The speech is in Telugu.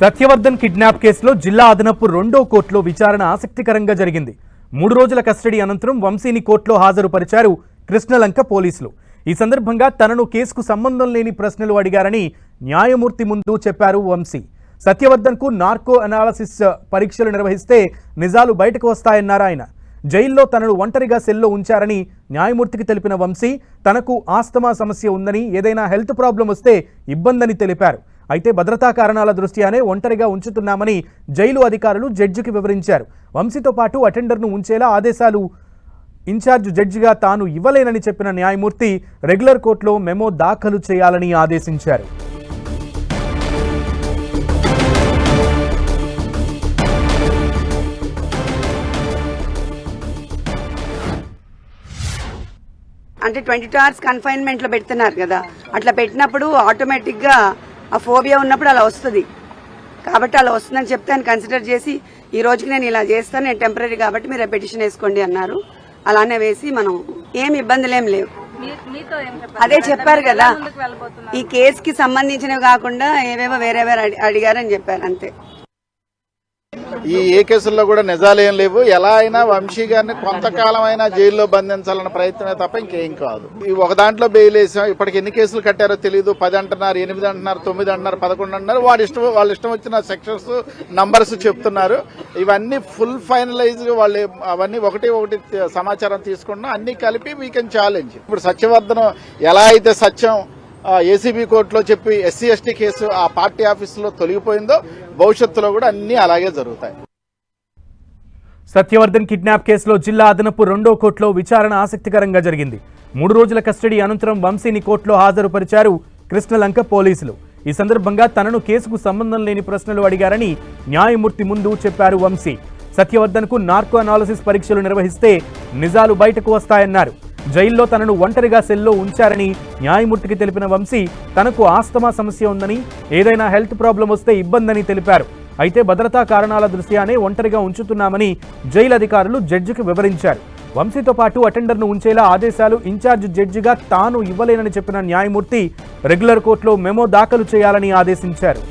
సత్యవర్ధన్ కిడ్నాప్ కేసులో జిల్లా అదనపు రెండో కోర్టులో విచారణ ఆసక్తికరంగా జరిగింది. మూడు రోజుల కస్టడీ అనంతరం వంశీని కోర్టులో హాజరుపరిచారు కృష్ణలంక పోలీసులు. ఈ సందర్భంగా తనను కేసుకు సంబంధం లేని ప్రశ్నలు అడిగారని న్యాయమూర్తి ముందు చెప్పారు వంశీ. సత్యవర్ధన్కు నార్కో అనాలసిస్ పరీక్షలు నిర్వహిస్తే నిజాలు బయటకు వస్తాయన్నారు ఆయన. జైల్లో తనను ఒంటరిగా సెల్లో ఉంచారని న్యాయమూర్తికి తెలిపిన వంశీ తనకు ఆస్తమా సమస్య ఉందని ఏదైనా హెల్త్ ప్రాబ్లం వస్తే ఇబ్బందని తెలిపారు. అయితే భద్రతా కారణాల దృష్ట్యానే ఒంటరిగా ఉంచుతున్నామని జైలు అధికారులు జడ్జికి వివరించారు. వంశీతో పాటు అటెండర్ను ఉంచేలా ఆదేశాలు ఇన్ఛార్జ్ జడ్జిగా తాను ఇవ్వలేనని చెప్పిన న్యాయమూర్తి రెగ్యులర్ కోర్టులో మెమో దాఖలు చేయాలని ఆదేశించారు. అంటే ట్వంటీ టూ అవర్స్ కన్ఫైన్మెంట్లో పెడుతున్నారు కదా. అట్లా పెట్టినప్పుడు ఆటోమేటిక్గా ఆ ఫోబియా ఉన్నప్పుడు అలా వస్తుంది. కాబట్టి అలా వస్తుందని చెప్తే ఆయన కన్సిడర్ చేసి ఈ రోజుకి నేను ఇలా చేస్తాను నేను టెంపరీ కాబట్టి మీరు పెటిషన్ వేసుకోండి అన్నారు. అలానే వేసి మనం ఏం ఇబ్బందులు లేవు. అదే చెప్పారు కదా. ఈ కేసుకి సంబంధించినవి కాకుండా ఏవేవో వేరే వేరే అడి- అడిగారని చెప్పారు అంతే. ఈ ఏ కేసుల్లో కూడా నిజాలేం లేవు. ఎలా అయినా వంశీ గారిని కొంతకాలం అయినా జైల్లో బంధించాలన్న ప్రయత్నమే తప్ప ఇంకేం కాదు. ఈ ఒక దాంట్లో బెయిల్ వేసాం. ఇప్పటికి ఎన్ని కేసులు కట్టారో తెలియదు పది అంటున్నారు ఎనిమిది అంటున్నారు తొమ్మిది అంటున్నారు పదకొండు అంటున్నారు. వాడి ఇష్టం వాళ్ళ ఇష్టం వచ్చిన సెక్షన్స్ నంబర్స్ చెప్తున్నారు. ఇవన్నీ ఫుల్ ఫైనలైజ్ వాళ్ళు అవన్నీ ఒకటి ఒకటి సమాచారం తీసుకున్నా అన్ని కలిపి వీ కెన్ ఛాలెంజ్ ఇప్పుడు సత్యవర్ధనం ఎలా అయితే సత్యం ఏసీబీ కోర్టులో చెప్పి ఎస్సీ ఎస్టీ కేసు ఆ పార్టీ ఆఫీసులో తొలగిపోయిందో భవిష్యత్తులో కూడా అన్ని అలాగే జరుగుతాయి. సత్యవర్ధన్ కిడ్నాప్ కేసులో జిల్లా అదనపు రెండో కోర్టులో విచారణ ఆసక్తికరంగా జరిగింది. మూడు రోజుల కస్టడీ అనంతరం వంశీని కోర్టులో హాజరుపరిచారు కృష్ణలంక పోలీసులు. ఈ సందర్భంగా తనను కేసుకు సంబంధం లేని ప్రశ్నలు అడిగారని న్యాయమూర్తి ముందు చెప్పారు వంశీ. సత్యవర్ధన్కు నార్కో అనాలసిస్ పరీక్షలు నిర్వహిస్తే నిజాలు బయటకు వస్తాయన్నారు. జైల్లో తనను ఒంటరిగా సెల్లో ఉంచారని న్యాయమూర్తికి తెలిపిన వంశీ తనకు ఆస్తమా సమస్య ఉందని ఏదైనా హెల్త్ ప్రాబ్లం వస్తే ఇబ్బందని తెలిపారు. అయితే భద్రతా కారణాల దృష్ట్యానే ఒంటరిగా ఉంచుతున్నామని జైలు అధికారులు జడ్జికి వివరించారు. వంశీతో పాటు అటెండర్ను ఉంచేలా ఆదేశాలు ఇన్ఛార్జ్ జడ్జిగా తాను ఇవ్వలేనని చెప్పిన న్యాయమూర్తి రెగ్యులర్ కోర్టులో మెమో దాఖలు చేయాలని ఆదేశించారు.